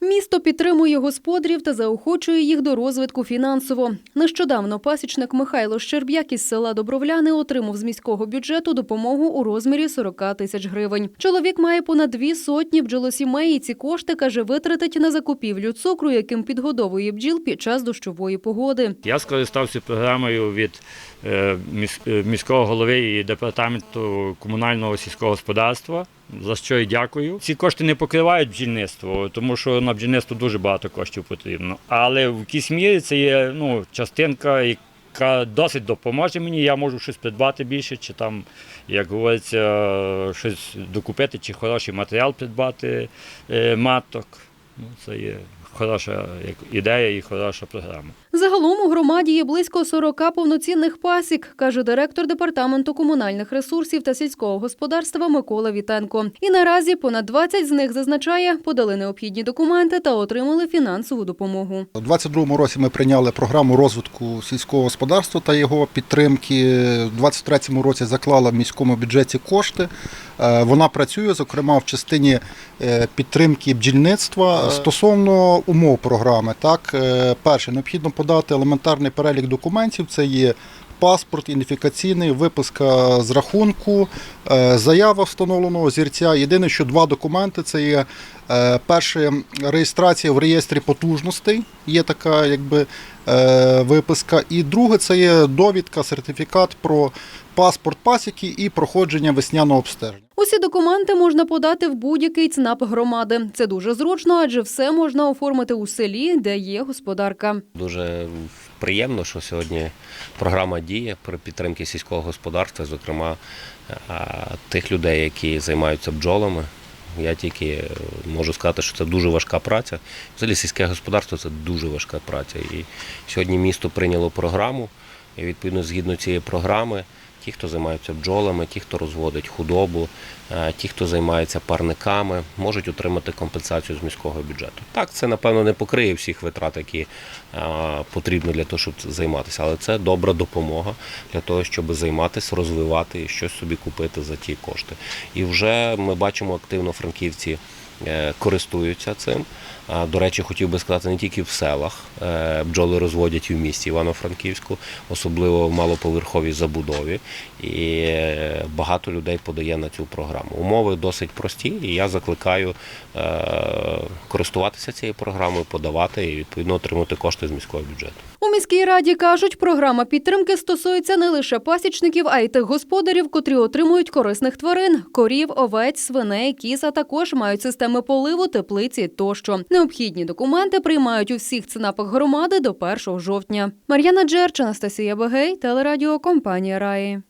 Місто підтримує господарів та заохочує їх до розвитку фінансово. Нещодавно пасічник Михайло Щерб'як із села Добровляни отримав з міського бюджету допомогу у розмірі 40 тисяч гривень. Чоловік має понад дві сотні бджолосімей і ці кошти, каже, витратить на закупівлю цукру, яким підгодовує бджіл під час дощової погоди. Я скористався програмою від е, е, міського голови і департаменту комунального сільського господарства, за що й дякую. Ці кошти не покривають бджільництво, тому що на бджільництво дуже багато коштів потрібно. Але в якійсь мірі це є ну, частинка, яка досить допоможе мені. Я можу щось придбати більше, чи там, як говориться, щось докупити, чи хороший матеріал придбати е, маток. Ну, це є хороша як ідея і хороша програма. Загалом у громаді є близько 40 повноцінних пасік, каже директор департаменту комунальних ресурсів та сільського господарства Микола Вітенко. І наразі понад 20 з них зазначає, подали необхідні документи та отримали фінансову допомогу. У 2022 році ми прийняли програму розвитку сільського господарства та його підтримки. У 2023 році заклала в міському бюджеті кошти. Е, Вона працює, зокрема, в частині е, підтримки бджільництва стосовно умов програми. Так, е, перше, необхідно подати елементарний перелік документів. Це є паспорт, ідентифікаційний, виписка з рахунку, заява встановленого зірця. Єдине, що два документи це є перше реєстрація в реєстрі потужностей, є така якби виписка. І друге це є довідка, сертифікат про паспорт пасіки і проходження весняного обстеження. Усі документи можна подати в будь-який ЦНАП громади. Це дуже зручно, адже все можна оформити у селі, де є господарка. Дуже приємно, що сьогодні програма діє при підтримці сільського господарства, зокрема е, тих людей, які займаються бджолами. Я тільки е, можу сказати, що це дуже важка праця. Взагалі сільське господарство це дуже важка праця. І сьогодні місто прийняло програму, і відповідно згідно цієї програми. Ті, хто займаються бджолами, ті, хто розводить худобу, е, ті, хто займається парниками, можуть отримати компенсацію з міського бюджету. Так, це напевно не покриє всіх витрат, які е, потрібно для того, щоб займатися, але це добра допомога для того, щоб займатися, розвивати і щось собі купити за ті кошти. І вже ми бачимо активно франківці користуються цим. До речі, хотів би сказати, не тільки в селах е, бджоли розводять і в місті Івано-Франківську, особливо в малоповерховій забудові. І е, багато людей подає на цю програму. Умови досить прості, і я закликаю е, користуватися цією програмою, подавати і відповідно отримати кошти з міського бюджету. У міській раді кажуть, програма підтримки стосується не лише пасічників, а й тих господарів, котрі отримують корисних тварин: корів, овець, свиней, кіз, а також мають системи поливу, теплиці тощо. Необхідні документи приймають у всіх ЦНАПах громади до 1 жовтня. Мар'яна Джерч, Анастасія Бегей, телерадіокомпанія Раї.